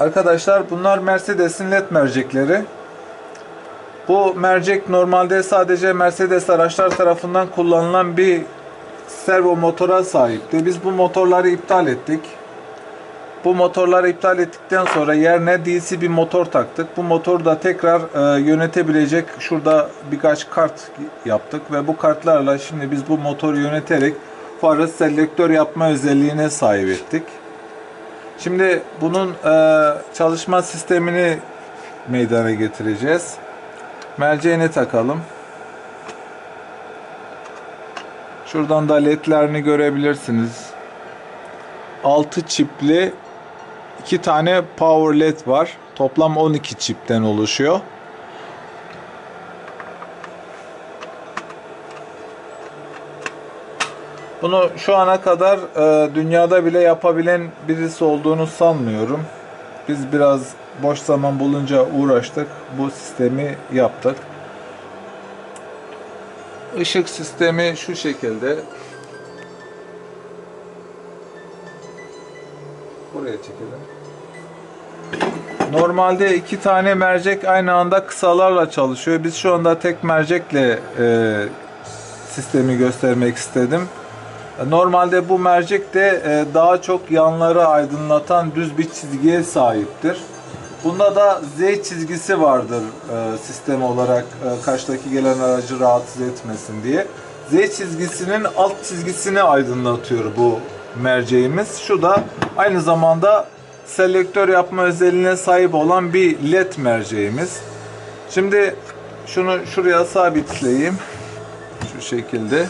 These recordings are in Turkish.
Arkadaşlar bunlar Mercedes'in led mercekleri. Bu mercek normalde sadece Mercedes araçlar tarafından kullanılan bir servo motora sahipti. Biz bu motorları iptal ettik. Bu motorları iptal ettikten sonra yerine DC bir motor taktık. Bu motoru da tekrar e, yönetebilecek şurada birkaç kart yaptık ve bu kartlarla şimdi biz bu motoru yöneterek farı selektör yapma özelliğine sahip ettik. Şimdi bunun e, çalışma sistemini meydana getireceğiz. Merceğini takalım. Şuradan da ledlerini görebilirsiniz. 6 çipli 2 tane power led var. Toplam 12 çipten oluşuyor. Bunu şu ana kadar e, dünyada bile yapabilen birisi olduğunu sanmıyorum. Biz biraz boş zaman bulunca uğraştık. Bu sistemi yaptık. Işık sistemi şu şekilde. Buraya çekelim. Normalde iki tane mercek aynı anda kısalarla çalışıyor. Biz şu anda tek mercekle e, sistemi göstermek istedim. Normalde bu mercek de e, daha çok yanları aydınlatan düz bir çizgiye sahiptir. Bunda da Z çizgisi vardır e, sistem olarak e, karşıdaki gelen aracı rahatsız etmesin diye. Z çizgisinin alt çizgisini aydınlatıyor bu merceğimiz. Şu da aynı zamanda selektör yapma özelliğine sahip olan bir led merceğimiz. Şimdi şunu şuraya sabitleyeyim. Şu şekilde.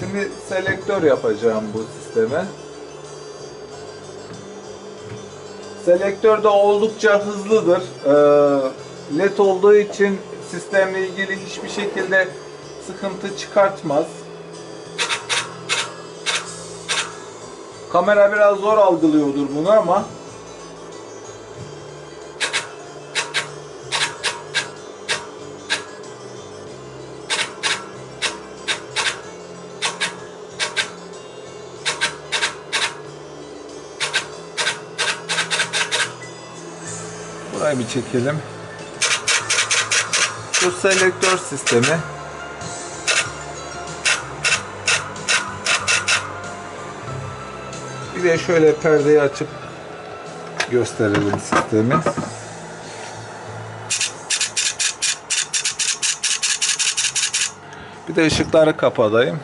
Şimdi selektör yapacağım bu sisteme. Selektör de oldukça hızlıdır. Ee, LED olduğu için sistemle ilgili hiçbir şekilde sıkıntı çıkartmaz. Kamera biraz zor algılıyordur bunu ama burayı bir çekelim. Bu selektör sistemi Bir de şöyle perdeyi açıp gösterelim sistemi. Bir de ışıkları kapatayım.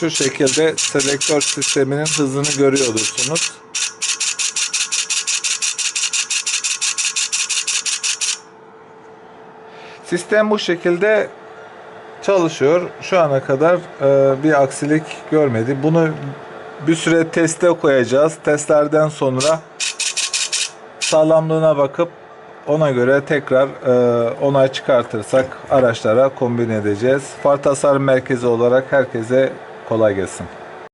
Şu şekilde selektör sisteminin hızını görüyorsunuz. Sistem bu şekilde çalışıyor. Şu ana kadar e, bir aksilik görmedi. Bunu bir süre teste koyacağız. Testlerden sonra sağlamlığına bakıp ona göre tekrar e, onay çıkartırsak araçlara kombin edeceğiz. Far tasarım merkezi olarak herkese kolay gelsin.